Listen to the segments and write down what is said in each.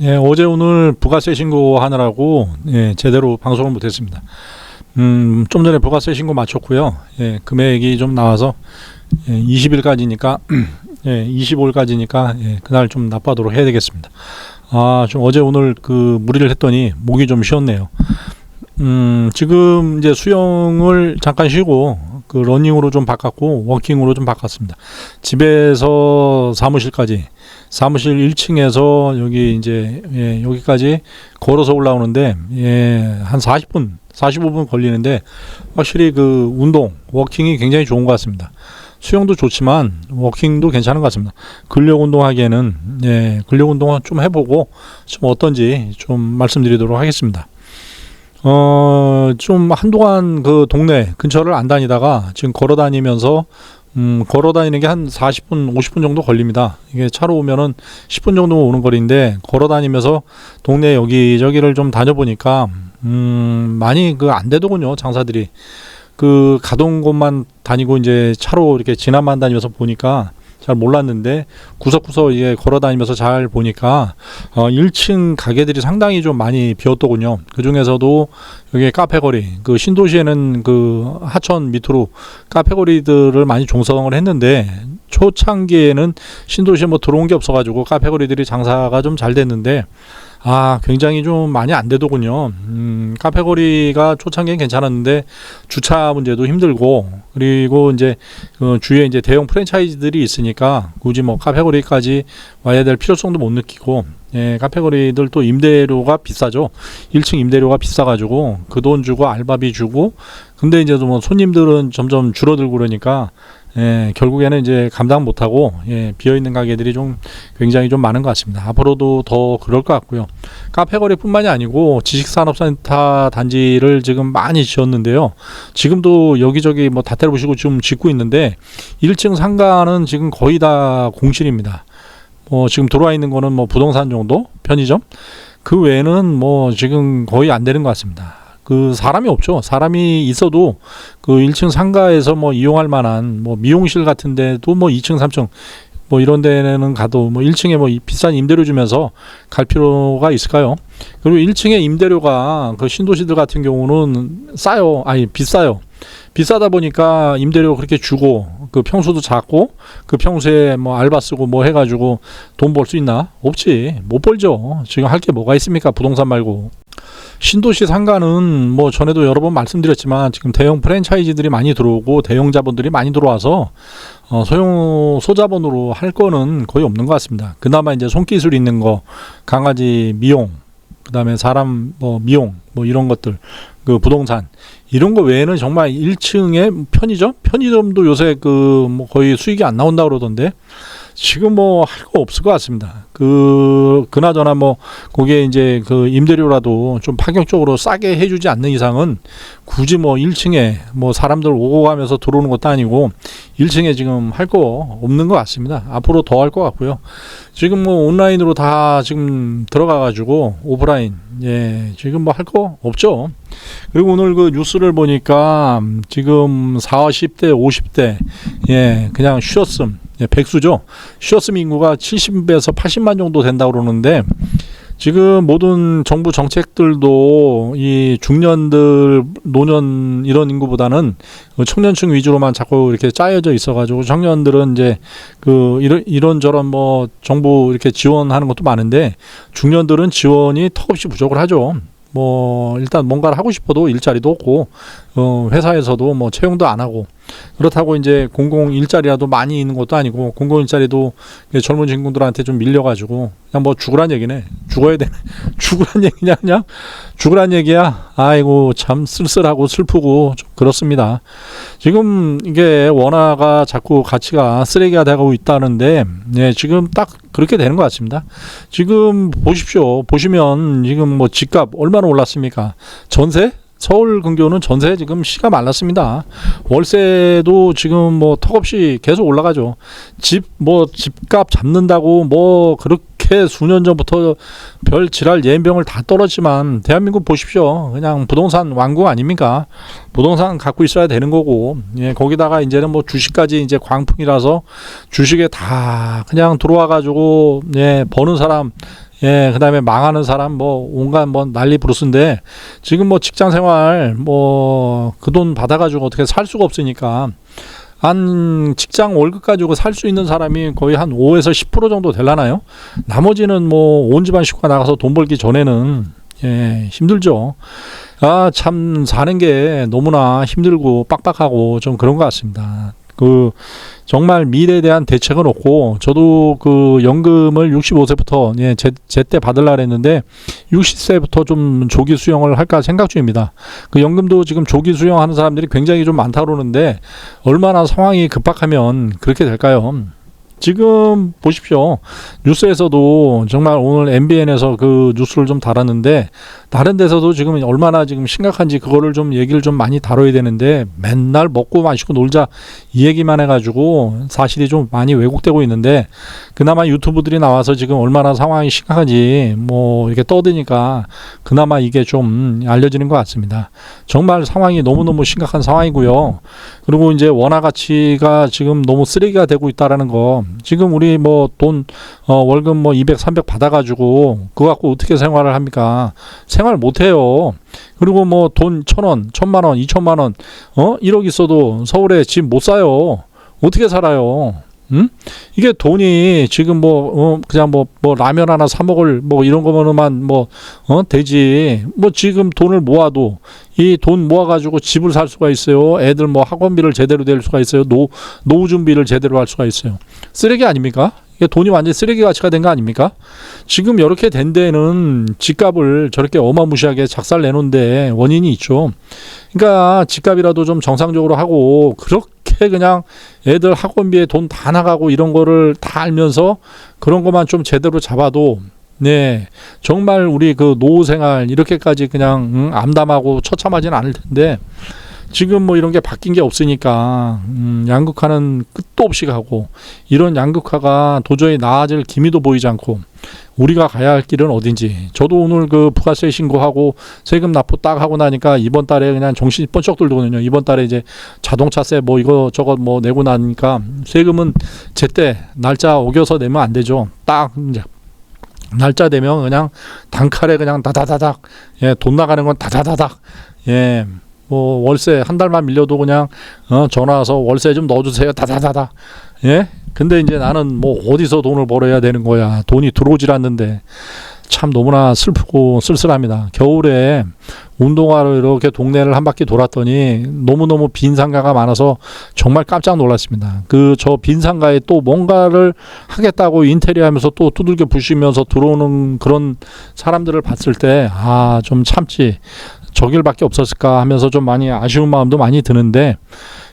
예, 어제 오늘 부가세 신고 하느라고 예, 제대로 방송을 못했습니다. 음, 좀 전에 부가세 신고 마쳤고요. 예, 금액이 좀 나와서 예, 20일까지니까 예, 25일까지니까 예, 그날 좀 납부하도록 해야 되겠습니다. 아, 좀 어제 오늘 그 무리를 했더니 목이 좀 쉬었네요. 음, 지금 이제 수영을 잠깐 쉬고 그 러닝으로 좀 바꿨고 워킹으로 좀 바꿨습니다. 집에서 사무실까지 사무실 1층에서 여기 이제 예, 여기까지 걸어서 올라오는데 예, 한 40분, 45분 걸리는데 확실히 그 운동, 워킹이 굉장히 좋은 것 같습니다. 수영도 좋지만 워킹도 괜찮은 것 같습니다. 근력 운동하기에는 예, 근력 운동은 좀 해보고 좀 어떤지 좀 말씀드리도록 하겠습니다. 어, 좀 한동안 그 동네 근처를 안 다니다가 지금 걸어 다니면서 음, 걸어 다니는 게 한 40분, 50분 정도 걸립니다. 이게 차로 오면은 10분 정도 오는 거리인데 걸어 다니면서 동네 여기저기를 좀 다녀보니까 음, 많이 그 안 되더군요, 장사들이. 그 가던 곳만 다니고 이제 차로 이렇게 지나만 다니면서 보니까 잘 몰랐는데 구석구석 이게 걸어 다니면서 잘 보니까 어 1층 가게들이 상당히 좀 많이 비었더군요. 그 중에서도 여기 카페거리 그 신도시에는 그 하천 밑으로 카페거리들을 많이 종성을 했는데 초창기에는 신도시에 뭐 들어온 게 없어가지고 카페거리들이 장사가 좀 잘 됐는데 아, 굉장히 좀 많이 안 되더군요. 음, 카페거리가 초창기엔 괜찮았는데 주차 문제도 힘들고 그리고 이제 그 주위에 이제 대형 프랜차이즈들이 있으니까 굳이 뭐 카페거리까지 와야 될 필요성도 못 느끼고 예, 카페거리들 또 임대료가 비싸죠. 1층 임대료가 비싸가지고 그 돈 주고 알바비 주고 근데 이제 뭐 손님들은 점점 줄어들고 그러니까 예, 결국에는 이제 감당 못하고 예, 비어 있는 가게들이 좀 굉장히 좀 많은 것 같습니다. 앞으로도 더 그럴 것 같고요. 카페거리뿐만이 아니고 지식산업센터 단지를 지금 많이 지었는데요. 지금도 여기저기 뭐다 때려보시고 좀 짓고 있는데 1층 상가는 지금 거의 다 공실입니다. 뭐 지금 들어와 있는 거는 뭐 부동산 정도 편의점 그 외에는 뭐 지금 거의 안 되는 것 같습니다. 그 사람이 없죠. 사람이 있어도 그 1층 상가에서 뭐 이용할 만한 뭐 미용실 같은 데도 뭐 2층, 3층 뭐 이런 데는 가도 뭐 1층에 뭐 이- 비싼 임대료 주면서 갈 필요가 있을까요? 그리고 1층에 임대료가 그 신도시들 같은 경우는 싸요. 아니 비싸요. 비싸다 보니까 임대료 그렇게 주고 그 평수도 작고 그 평수에 뭐 알바 쓰고 뭐 해가지고 돈 벌 수 있나? 없지. 못 벌죠. 지금 할 게 뭐가 있습니까? 부동산 말고. 신도시 상가는 뭐 전에도 여러 번 말씀드렸지만 지금 대형 프랜차이즈들이 많이 들어오고 대형 자본들이 많이 들어와서 어, 소형 소자본으로 할 거는 거의 없는 것 같습니다. 그나마 이제 손기술 있는 거 강아지 미용 그다음에 사람 뭐 미용 뭐 이런 것들 그 부동산 이런 거 외에는 정말 1층에 편의점 편의점도 요새 그 뭐 거의 수익이 안 나온다 그러던데 지금 뭐 할 거 없을 것 같습니다. 그 그나저나 뭐 거기에 이제 그 임대료라도 좀 파격적으로 싸게 해주지 않는 이상은 굳이 뭐 1층에 뭐 사람들 오고 가면서 들어오는 것도 아니고 1층에 지금 할 거 없는 것 같습니다. 앞으로 더 할 것 같고요. 지금 뭐 온라인으로 다 지금 들어가 가지고 오프라인 예 지금 뭐 할 거 없죠. 그리고 오늘 그 뉴스를 보니까 지금 40대 50대 예 그냥 쉬었음 예, 백수죠. 쉬었음 인구가 70에서 80만 정도 된다고 그러는데 지금 모든 정부 정책들도 이 중년들 노년 이런 인구보다는 그 청년층 위주로만 자꾸 이렇게 짜여져 있어가지고 청년들은 이제 그 이런 이런 저런 뭐 정부 이렇게 지원하는 것도 많은데 중년들은 지원이 턱없이 부족을 하죠. 뭐 일단 뭔가를 하고 싶어도 일자리도 없고 어 회사에서도 뭐 채용도 안 하고 그렇다고 이제 공공 일자리라도 많이 있는 것도 아니고 공공 일자리도 젊은 친구들한테 좀 밀려가지고 그냥 뭐 죽으란 얘기네. 죽어야 되네. 죽으란 얘기냐 그냥? 죽으란 얘기야? 아이고 참 쓸쓸하고 슬프고 좀 그렇습니다. 지금 이게 원화가 자꾸 가치가 쓰레기가 되고 있다는데 네 지금 딱 그렇게 되는 것 같습니다 지금 보십시오 보시면 지금 뭐 집값 얼마나 올랐습니까 전세 서울 근교는 전세 지금 시가 말랐습니다. 월세도 지금 뭐 턱없이 계속 올라가죠. 집 뭐 집값 잡는다고 뭐 그렇게 수년 전부터 별 지랄 예병을 다 떨었지만 대한민국 보십시오. 그냥 부동산 왕국 아닙니까? 부동산 갖고 있어야 되는 거고 예, 거기다가 이제는 뭐 주식까지 이제 광풍이라서 주식에 다 그냥 들어와 가지고 예, 버는 사람 예, 그 다음에 망하는 사람 뭐 온갖 뭐 난리 부르스인데 지금 뭐 직장 생활 뭐 그 돈 받아가지고 어떻게 살 수가 없으니까 한 직장 월급 가지고 살 수 있는 사람이 거의 한 5에서 10% 정도 될라나요? 나머지는 뭐 온 집안 식구가 나가서 돈 벌기 전에는 예, 힘들죠. 아, 참 사는 게 너무나 힘들고 빡빡하고 좀 그런 것 같습니다. 그 정말 미래에 대한 대책은 없고 저도 그 연금을 65세부터 예, 제, 제때 받으려 했는데 60세부터 좀 조기 수령을 할까 생각 중입니다. 그 연금도 지금 조기 수령하는 사람들이 굉장히 좀 많다 그러는데 얼마나 상황이 급박하면 그렇게 될까요? 지금 보십시오. 뉴스에서도 정말 오늘 MBN에서 그 뉴스를 좀 달았는데 다른 데서도 지금 얼마나 지금 심각한지 그거를 좀 얘기를 좀 많이 다뤄야 되는데 맨날 먹고 마시고 놀자 이 얘기만 해가지고 사실이 좀 많이 왜곡되고 있는데 그나마 유튜브들이 나와서 지금 얼마나 상황이 심각한지 뭐 이렇게 떠드니까 그나마 이게 좀 알려지는 것 같습니다. 정말 상황이 너무너무 심각한 상황이고요. 그리고 이제 원화 가치가 지금 너무 쓰레기가 되고 있다라는 거 지금 우리 뭐 돈 어, 월급 뭐 200, 300 받아가지고 그거 갖고 어떻게 생활을 합니까? 생활 못 해요. 그리고 뭐 돈 천 원, 천만 원, 이천만 원, 어? 1억 있어도 서울에 집 못 사요. 어떻게 살아요? 음? 이게 돈이 지금 뭐, 어, 그냥 뭐, 뭐, 라면 하나 사 먹을 뭐 이런 거면만 뭐, 어, 되지. 뭐 지금 돈을 모아도 이 돈 모아 가지고 집을 살 수가 있어요. 애들 뭐 학원비를 제대로 낼 수가 있어요. 노, 노후 준비를 제대로 할 수가 있어요. 쓰레기 아닙니까? 이게 돈이 완전히 쓰레기 가치가 된 거 아닙니까? 지금 이렇게 된 데는 집값을 저렇게 어마무시하게 작살 내놓은 데 원인이 있죠. 그러니까 집값이라도 좀 정상적으로 하고 그렇게 그냥 애들 학원비에 돈 다 나가고 이런 거를 다 알면서 그런 것만 좀 제대로 잡아도 네 정말 우리 그 노후 생활 이렇게까지 그냥 응, 암담하고 처참하지는 않을 텐데 지금 뭐 이런 게 바뀐 게 없으니까 음, 양극화는 끝도 없이 가고 이런 양극화가 도저히 나아질 기미도 보이지 않고 우리가 가야 할 길은 어딘지. 저도 오늘 그 부가세 신고하고 세금 납부 딱 하고 나니까 이번 달에 그냥 정신이 번쩍 들거든요. 이번 달에 이제 자동차세 뭐 이거 저거 뭐 내고 나니까 세금은 제때 날짜 오겨서 내면 안 되죠. 딱 이제 날짜 되면 그냥 단칼에 그냥 다다다닥 예 돈 나가는 건 다다다닥 예 뭐 월세 한 달만 밀려도 그냥 어 전화 와서 월세 좀 넣어주세요. 다다다다. 예? 근데 이제 나는 뭐 어디서 돈을 벌어야 되는 거야. 돈이 들어오질 않는데. 참 너무나 슬프고 쓸쓸합니다. 겨울에 운동하러 이렇게 동네를 한 바퀴 돌았더니 너무너무 빈 상가가 많아서 정말 깜짝 놀랐습니다. 그 저 빈 상가에 또 뭔가를 하겠다고 인테리어 하면서 또 두들겨 부시면서 들어오는 그런 사람들을 봤을 때 아 좀 참지 저 길밖에 없었을까 하면서 좀 많이 아쉬운 마음도 많이 드는데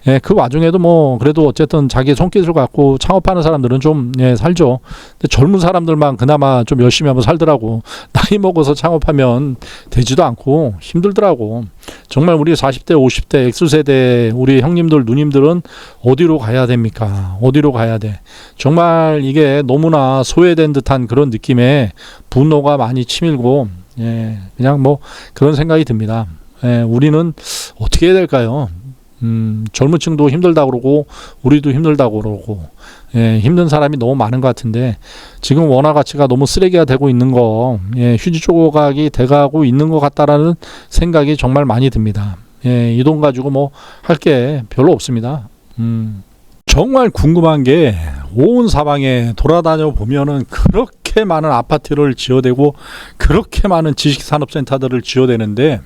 예, 그 와중에도 뭐 그래도 어쨌든 자기 손기술 갖고 창업하는 사람들은 좀 예, 살죠. 근데 젊은 사람들만 그나마 좀 열심히 한번 살더라고. 나이 먹어서 창업하면 되지도 않고 힘들더라고. 정말 우리 40대, 50대, X세대 우리 형님들, 누님들은 어디로 가야 됩니까? 어디로 가야 돼? 정말 이게 너무나 소외된 듯한 그런 느낌에 분노가 많이 치밀고 예, 그냥 뭐 그런 생각이 듭니다. 예, 우리는 어떻게 해야 될까요? 음, 젊은 층도 힘들다 그러고 우리도 힘들다 그러고 예, 힘든 사람이 너무 많은 것 같은데 지금 원화 가치가 너무 쓰레기가 되고 있는 거 예, 휴지 조각이 돼가고 있는 것 같다라는 생각이 정말 많이 듭니다. 예, 이 돈 가지고 뭐 할 게 별로 없습니다. 음. 정말 궁금한 게 온 사방에 돌아다녀 보면은 그렇게 많은 아파트를 지어대고 그렇게 많은 지식산업센터들을 지어대는데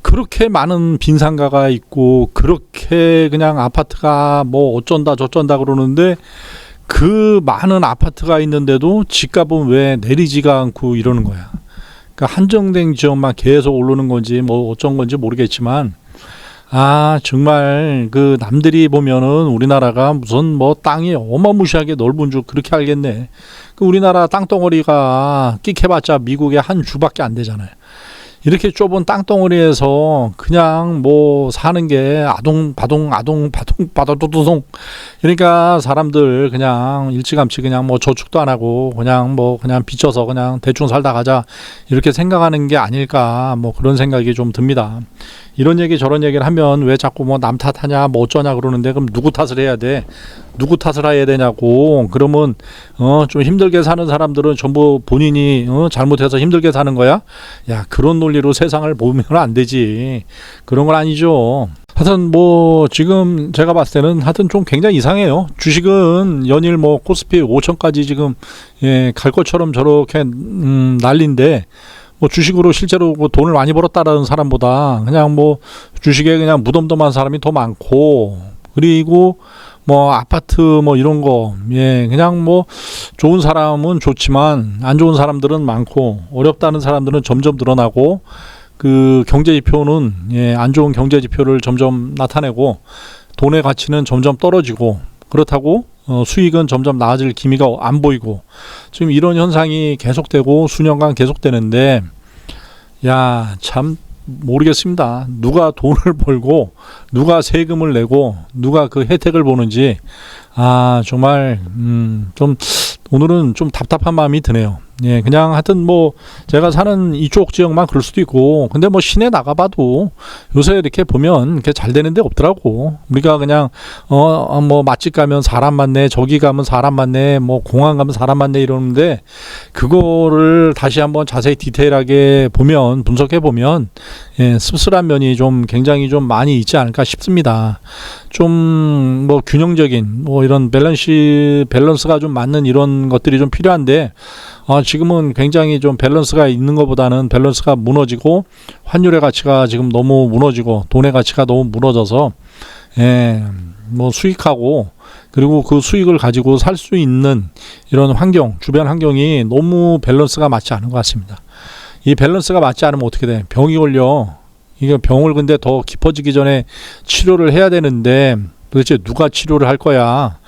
그렇게 많은 빈상가가 있고 그렇게 그냥 아파트가 뭐 어쩐다 저쩐다 그러는데 그 많은 아파트가 있는데도 집값은 왜 내리지가 않고 이러는 거야. 그러니까 한정된 지역만 계속 오르는 건지 뭐 어쩐 건지 모르겠지만 아 정말 그 남들이 보면은 우리나라가 무슨 뭐 땅이 어마무시하게 넓은 줄 그렇게 알겠네. 그 우리나라 땅덩어리가 끽해봤자 미국의 한 주밖에 안 되잖아요. 이렇게 좁은 땅덩어리에서 그냥 뭐 사는 게 아동 바동 아동 바동 바다도도동 그러니까 사람들 그냥 일찌감치 그냥 뭐 저축도 안 하고 그냥 뭐 그냥 빚져서 그냥 대충 살다 가자 이렇게 생각하는 게 아닐까 뭐 그런 생각이 좀 듭니다. 이런 얘기 저런 얘기를 하면 왜 자꾸 뭐 남 탓하냐 뭐 어쩌냐 그러는데 그럼 누구 탓을 해야 돼? 누구 탓을 해야 되냐고 그러면 어 좀 힘들게 사는 사람들은 전부 본인이 어 잘못해서 힘들게 사는 거야? 야 그런 논 리로 세상을 보면 안 되지 그런 건 아니죠. 하여튼 뭐 지금 제가 봤을 때는 하여튼 좀 굉장히 이상해요. 주식은 연일 뭐 코스피 5천까지 지금 예, 갈 것처럼 저렇게 음, 난리인데 뭐 주식으로 실제로 뭐 돈을 많이 벌었다라는 사람보다 그냥 뭐 주식에 그냥 무덤덤한 사람이 더 많고 그리고 뭐 아파트 뭐 이런 거. 예, 그냥 뭐 좋은 사람은 좋지만 안 좋은 사람들은 많고 어렵다는 사람들은 점점 늘어나고 그 경제 지표는 예, 안 좋은 경제 지표를 점점 나타내고 돈의 가치는 점점 떨어지고 그렇다고 어, 수익은 점점 나아질 기미가 안 보이고 지금 이런 현상이 계속되고 수년간 계속되는데 야 참 모르겠습니다. 누가 돈을 벌고 누가 세금을 내고 누가 그 혜택을 보는지 아 정말 음, 좀 오늘은 좀 답답한 마음이 드네요. 예, 그냥 하여튼 뭐 제가 사는 이쪽 지역만 그럴 수도 있고 근데 뭐 시내 나가봐도 요새 이렇게 보면 이렇게 잘 되는 데 없더라고. 우리가 그냥 어 뭐 맛집 가면 사람 많네, 저기 가면 사람 많네, 뭐 공항 가면 사람 많네 이러는데 그거를 다시 한번 자세히 디테일하게 보면 분석해 보면 예, 씁쓸한 면이 좀 굉장히 좀 많이 있지 않을까 싶습니다. 좀 뭐 균형적인 뭐 이런 밸런스 밸런스가 좀 맞는 이런 것들이 좀 필요한데 아, 지금은 굉장히 좀 밸런스가 있는 것보다는 밸런스가 무너지고 환율의 가치가 지금 너무 무너지고 돈의 가치가 너무 무너져서 예, 뭐 수익하고 그리고 그 수익을 가지고 살 수 있는 이런 환경, 주변 환경이 너무 밸런스가 맞지 않은 것 같습니다. 이 밸런스가 맞지 않으면 어떻게 돼? 병이 걸려. 이게 병을 근데 더 깊어지기 전에 치료를 해야 되는데 도대체 누가 치료를 할 거야?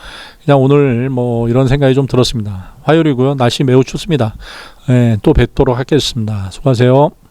그냥 오늘 뭐 이런 생각이 좀 들었습니다. 화요일이고요. 날씨 매우 춥습니다. 예, 또 뵙도록 하겠습니다. 수고하세요.